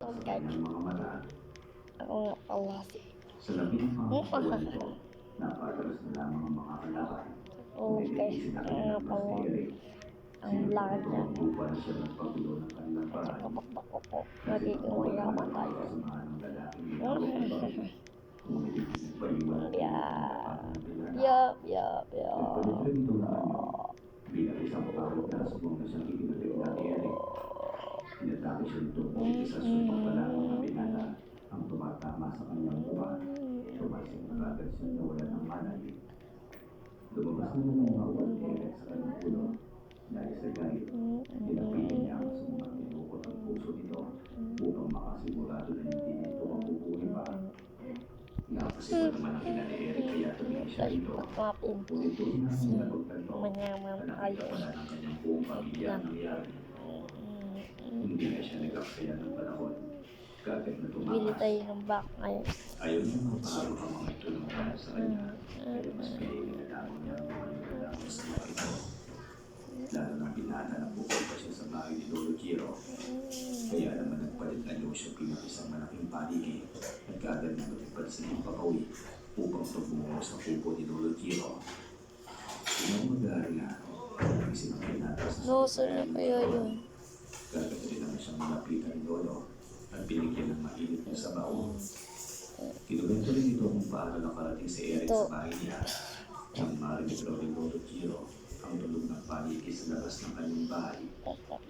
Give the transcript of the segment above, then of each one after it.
Mga mata Ako nga pala si sa labi ng mga kawan ito, napadalas na lamang ang mga kalaban. Okay. Ako nga pala. Ang lakad niya. Upang siya ng pagulo ng kanilang bahay. Kapakpak ko po. Magiging mayaman tayo. Yeah. Yup, yup, yup. Naman bilang isang na subong na siyang ikinatay na ng isa sa pagpalang ng binata ang tumatama sa kanyang buwan. Tumasing na kagad siya nawalan ng malay. Lumabas na ng mga ni Eric sa kanyang ulo. Dahil sa galit, Tinapitin niya ang sumunod tinukot ang puso nito upang makasigurado na hindi nito mabubuhay pa. Napasipan naman ang ina ni Eric kaya tumingin siya patapin. Ngunit doon na ang nagpagtanto. Na nakita wala ng kanyang buong pamilya ang nangyari. Hindi na siya nagkakaya ng panahon. Na Bili tayo ng back ngayon. Ayaw niya magpahalo ang mga ito ng para sa kanya. Pero mas pinili na lamang niya ang mga sa mga ito. Lalo nang binata na pupunta siya sa bahay ni Lolo Giro. Kaya naman nagpalit na Lucio bilang isang malaking paligi at kagad na lumipad sa iyong pakawi upang tumungo sa kubo ni Lolo Giro. Inong mag-aaral na ang isang pinatas No, sir na kaya yun. Kagad rin naman siyang malapitan ni Lolo at binigyan ng mainit na sabaw. Kinuwento rin ito kung paano nakarating si Eric sa bahay niya. Nang marinig raw ni Lolo Giro ang tulog ng paligi sa labas ng kanyang bahay.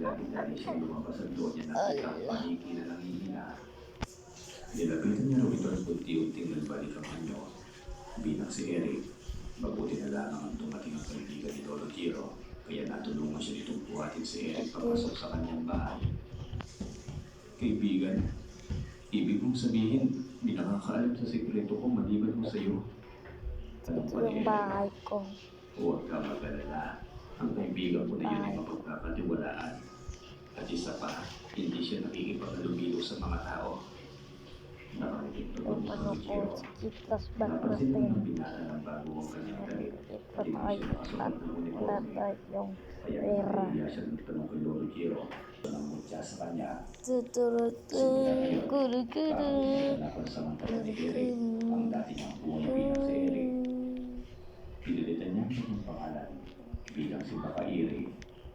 Dahil dahil siyang lumabas ang doon niya nakita ang paligi na nangihina. Nilapitan niya raw ito at unti-unting nagbalik ang anyo. Bilang si Eric, mabuti na lamang ang dumating ang kaibigan ni Lolo Giro kaya natulungan siya nitong buhatin si Eric papasok sa kanyang bahay. Kaibigan, ibig kong sabihin, hindi nakakaalam sa sekreto ko maliban mo sa iyo. Tanong Ito pa yung bahay ko. Huwag ka mag-alala. Ang kaibigan mo na yun ay mapagkakatiwalaan. At isa pa, hindi siya nakikipaghalubilo sa mga tao. Kung doon sa ano po, video. skip plus back Napansin mo ng binata ng bago ang kanyang damit. Ito tayo. At wala tayo yung Kaya pera. nahihiya siya ng tanong kay Lolo Giro. Mutya sa kanya. Tuturutu, ni Eric ang dati niyang buhay bilang si Eric. Pinilitan niya ang pangalan bilang si Bakairi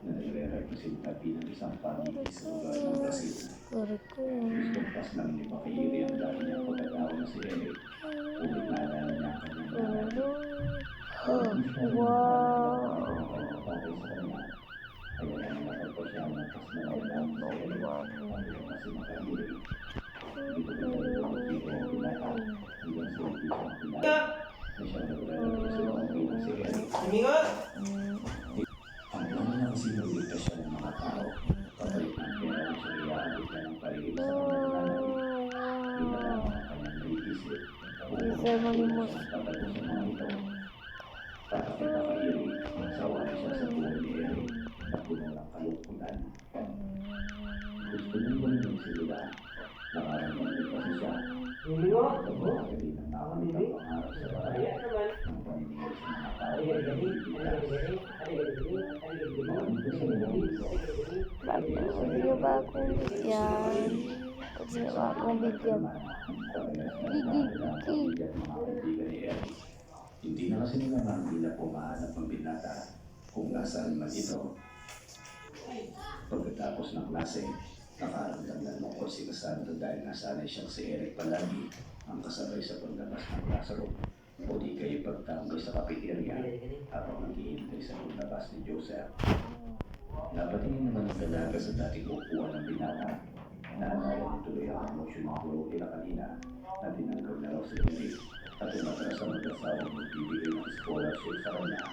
na nagre-representa bilang isang pamilya sa lugar ng Brazil. Guru guru. Istumpas lang ni Bakairi ang dati niyang pagkatao na si Eric. Umit na alala niya ang kanyang nanay. Guru. Oh, wow. Okay sa kanya. Kaya naman natagpo siya ang nakas na nailang sa Eric. Pamilya na si Bakairi. Dito na tayo dito ang pinata hanggang sa hindi siya pinata. Na siya nagre-representa bilang si Eric. Huminga! Ang kasi magligtas siya ng mga tao. Ng pera na siya iaabot na ng paligid sa kanyang nanay. Yun na lamang ang kanyang naiisip. Malimos. Ang pagkato sa mga ito. Para kay Bakairi, sawa na siya sa buhay ni Eric na puno ng kalungkutan. Gusto niyang balikin si Lula. Nakaramdam din kasi siya. Huminga! Nagbabaga din ang nakakitang pangarap sa bahay. Kaya naman. Ang paninigil sa mga tao. Aligay-gali, Biglas. aligay-gali, aligay-gali, aligay-gali, aligay-gali, Bago niyo ba akong bigyan? Huwag niyo ba akong bigyan? Hindi na kasi nila Mandila pumahanap ng binata kung nasaan man ito. Pagkatapos ng klase, nakaramdam ng lungkot si Cassandra dahil nasanay siyang si Eric palagi ang kasabay sa paglabas ng classroom o di kayo pagtambay sa cafeteria habang naghihintay sa paglabas ni Joseph. Napatingin naman ang dalaga sa dating upuan ng binata. Naalala ni tuloy ang emosyon ng guro nila kanina na tinanggap na raw si Eric at tumatras ang mag-asawang magbibigay ng scholarship sa kanya.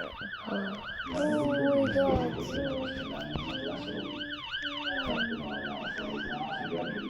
Oh my God.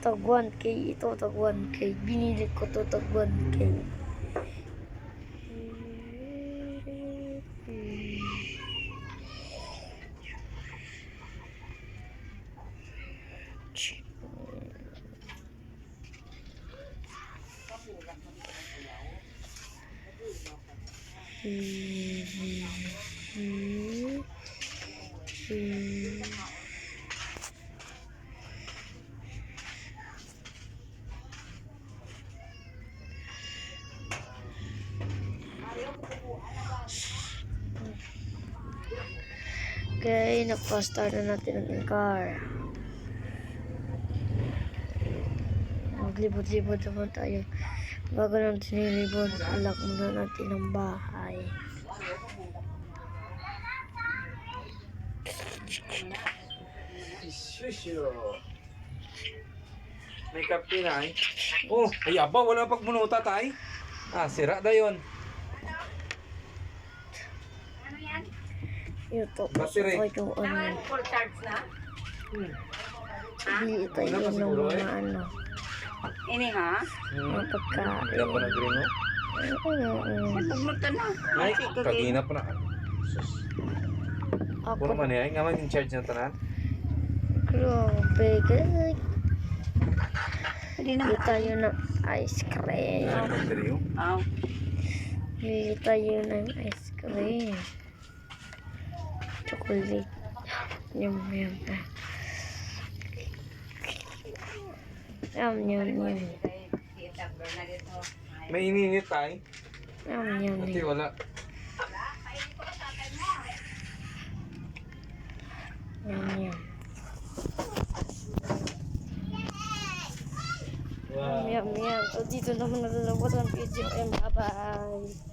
Tag 1K ito, tag 1K. Binili ko to tag 1K. Okay, nagpa-start na natin ang car. Maglibot-libot naman tayo. Bago natin nilibot, alak muna natin ang bahay. May kape na eh. Oh, ay aba, wala pagmunuta tay. Ah, sira na yun. Ito, Battery. ito yung ano. Full charge na? Hindi ito Wala pa yun ng siguro, mga eh. ano. Ini ha? Hmm. Mga pagkain. Wala pa na green no? Oo. Pagmuta na. Ay, kagina pa na. Ako, Puno man eh, nga man in charge na tanan. grabe. Hindi na. Bili tayo ng ice cream. Battery oh. Aw. Bili tayo ng ice cream. Chocolate. Yum, yum. Yum, yum, yum. May ininit tay. Yum, yum, yum. wala. Yum, yum. Yum, yum, yum. So, dito naman nalalabas ang video. And bye-bye.